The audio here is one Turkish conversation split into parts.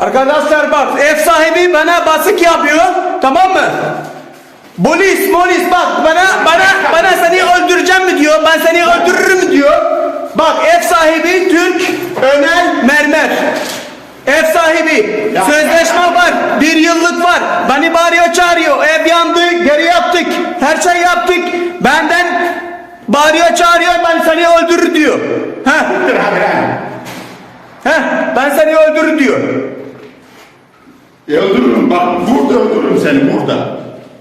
Arkadaşlar bak ev sahibi bana basık yapıyor tamam mı? Polis polis bak bana bana bana seni öldüreceğim mi diyor ben seni öldürürüm diyor. Bak ev sahibi Türk Önel Mermer. Ev sahibi sözleşme var bir yıllık var beni bağırıyor çağırıyor ev yandı geri yaptık her şey yaptık benden bağırıyor çağırıyor ben seni öldürür diyor. Heh. Heh, ben seni öldürür diyor. E öldürürüm bak burada öldürürüm seni burada.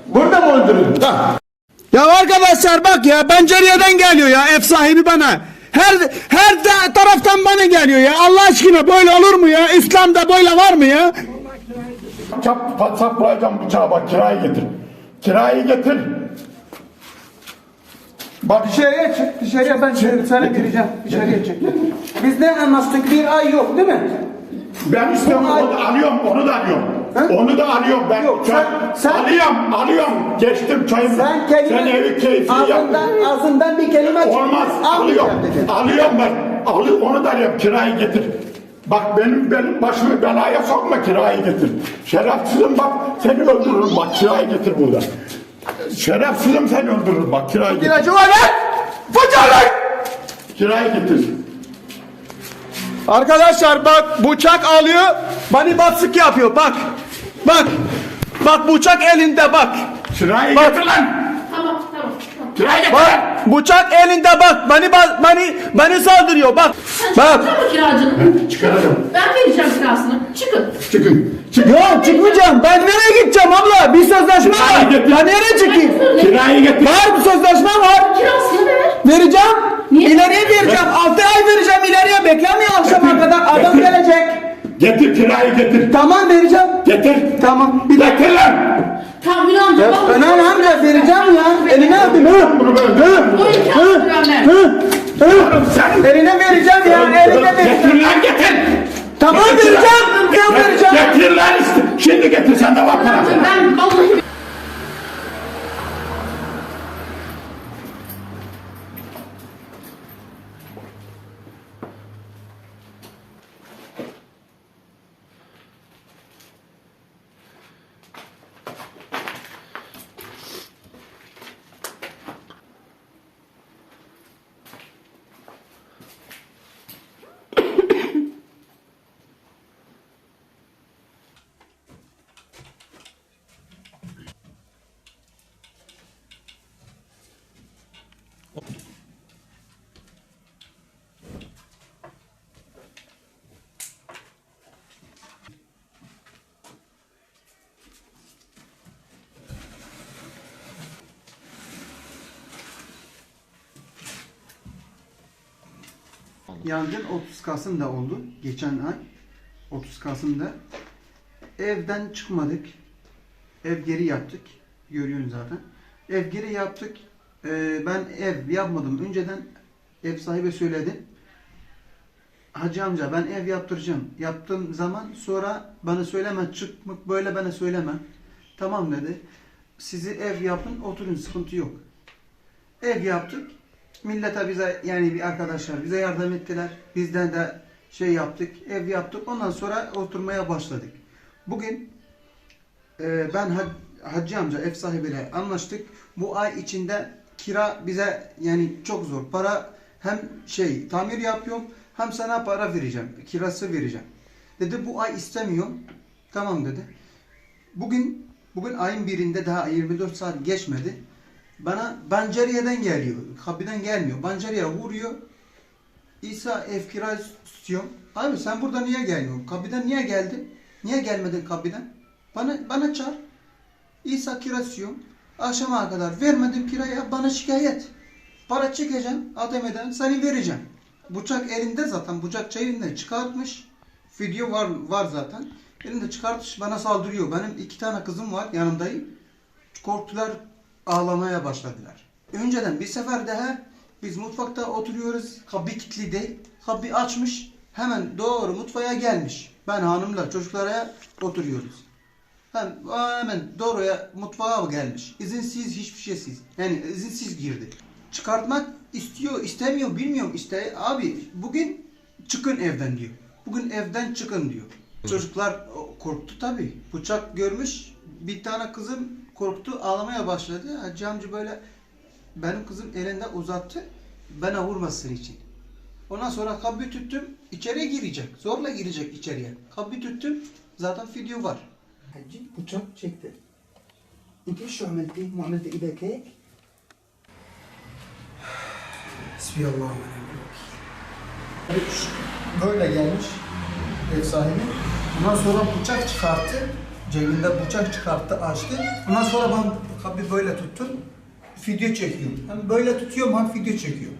Burada mı öldürür? Da. Ya arkadaşlar bak ya pencereden geliyor ya ev sahibi bana. Her her da- taraftan bana geliyor ya. Allah aşkına böyle olur mu ya? İslam'da böyle var mı ya? Çap saplayacağım bıçağı bak kirayı getir. Kirayı getir. Bak Dışarıya çık. Dışarıya ben sana vereceğim. Dışarıya çık. Biz ne anlaştık? Bir ay yok değil mi? ben istiyorum onu da alıyorum onu da alıyorum. He? Onu da alıyorum ben. Yok, sen- sen- alıyorum alıyorum. Geçtim çayımı. Sen kelime Sen evi keyfini yap. ağzından, ağzından bir kelime Olmaz. almayacağım Alıyorum. dedin. Alıyorum ben. Alıyorum onu da alıyorum. Kirayı getir. Bak benim benim başımı belaya sokma kirayı getir. Şerefsizim bak seni öldürürüm bak kirayı getir burada. Şerefsizim seni öldürürüm bak kirayı getir. Kiracı var lan! Fıçalık! Kirayı getir. Arkadaşlar bak bıçak alıyor. Beni basık yapıyor bak. Bak. Bak bıçak elinde bak. Kirayı Bak. getir lan. Tamam tamam. tamam. Getir. Bak bıçak elinde bak. Beni beni beni saldırıyor bak. Sen Bak. mı kiracını? Çıkaracağım. Ben vereceğim kirasını. Çıkın. Çıkın. Çıkın. Ya çıkmayacağım. Ben nereye gideceğim abla? Bir sözleşme var. Ben nereye çıkayım? Kirayı getir. Var bir sözleşme var. Kirasını ver. Vereceğim. Niye? İleriye vereceğim. 6 ay vereceğim ileriye. Beklemiyor akşama kadar. Adam Getir. gelecek. Getir kirayı getir. Tamam vereceğim. Getir. Tamam. Bir dakika. Getir lan. Tamam Ünal amca. Ya amca vereceğim ya. Eline yapayım. Hı? Bunu böyle. O kirasını ver. Hı? Hı? Oğlum sen. Eline vereceğim ya. Eline Getir vereceğim. lan getir. Tamam Getir vereceğim. lan. Ya vereceğim. Getir lan işte. Şimdi getir sen de bak bana. Ben vallahi Yangın 30 Kasım'da oldu. Geçen ay 30 Kasım'da. Evden çıkmadık. Ev geri yaptık. Görüyorsunuz zaten. Ev geri yaptık. Ee, ben ev yapmadım. Önceden ev sahibi söyledi. Hacı amca ben ev yaptıracağım. Yaptığım zaman sonra bana söyleme çıkmak böyle bana söyleme. Tamam dedi. Sizi ev yapın oturun sıkıntı yok. Ev yaptık. Millete bize yani bir arkadaşlar bize yardım ettiler. Bizden de şey yaptık. Ev yaptık. Ondan sonra oturmaya başladık. Bugün e, ben Hac- Hacı amca ev sahibiyle anlaştık. Bu ay içinde kira bize yani çok zor. Para hem şey tamir yapıyorum hem sana para vereceğim. Kirası vereceğim. Dedi bu ay istemiyorum. Tamam dedi. Bugün bugün ayın birinde daha 24 saat geçmedi. Bana Bancariye'den geliyor. Kapıdan gelmiyor. Bancariye vuruyor. İsa ev kira istiyorum. Abi sen burada niye gelmiyorsun? Kapıdan niye geldin? Niye gelmedin kapıdan? Bana bana çağır. İsa kira istiyorum. Akşama kadar vermedim kiraya bana şikayet. Para çekeceğim ATM'den seni vereceğim. Bıçak elinde zaten bıçak çayından çıkartmış. Video var var zaten. Elinde çıkartmış bana saldırıyor. Benim iki tane kızım var yanımdayım. Korktular ağlamaya başladılar. Önceden bir sefer daha biz mutfakta oturuyoruz. Kapı kilitli değil. Kapı açmış. Hemen doğru mutfağa gelmiş. Ben hanımla çocuklara oturuyoruz. Hem hemen doğruya mutfağa gelmiş. İzinsiz hiçbir şeysiz. Yani izinsiz girdi. Çıkartmak istiyor, istemiyor bilmiyorum. İste abi bugün çıkın evden diyor. Bugün evden çıkın diyor. Çocuklar korktu tabii. Bıçak görmüş. Bir tane kızım korktu ağlamaya başladı. Hacı amca böyle benim kızım elinde uzattı. Bana vurmasın için. Ondan sonra kabı tuttum. içeriye girecek. Zorla girecek içeriye. Kabı tuttum. Zaten video var. Hacı bıçak çekti. انت ايش عملتي؟ مو عملتي ايدك هيك؟ Böyle gelmiş ev sahibi. Ondan sonra bıçak çıkarttı. Cebinde bıçak çıkarttı, açtı. Ondan sonra ben kabı böyle tuttum. Video çekiyorum. Hem böyle tutuyorum hem video çekiyorum.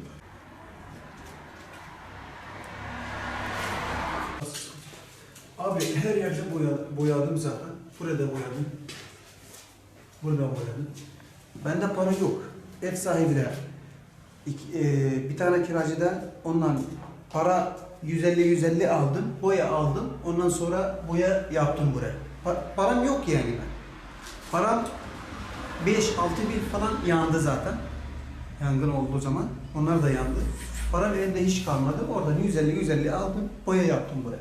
Abi her yerde boyadım, boyadım zaten. Burada boyadım. Burada boyadım. Bende para yok. Ev sahibi de İki- e, bir tane kiracıdan ondan para 150-150 aldım, boya aldım. Ondan sonra boya yaptım buraya. Pa- param yok yani ben. Param 5-6 bin falan yandı zaten. Yangın olduğu zaman. Onlar da yandı. Param elimde hiç kalmadı. Oradan 150-150 aldım, boya yaptım buraya.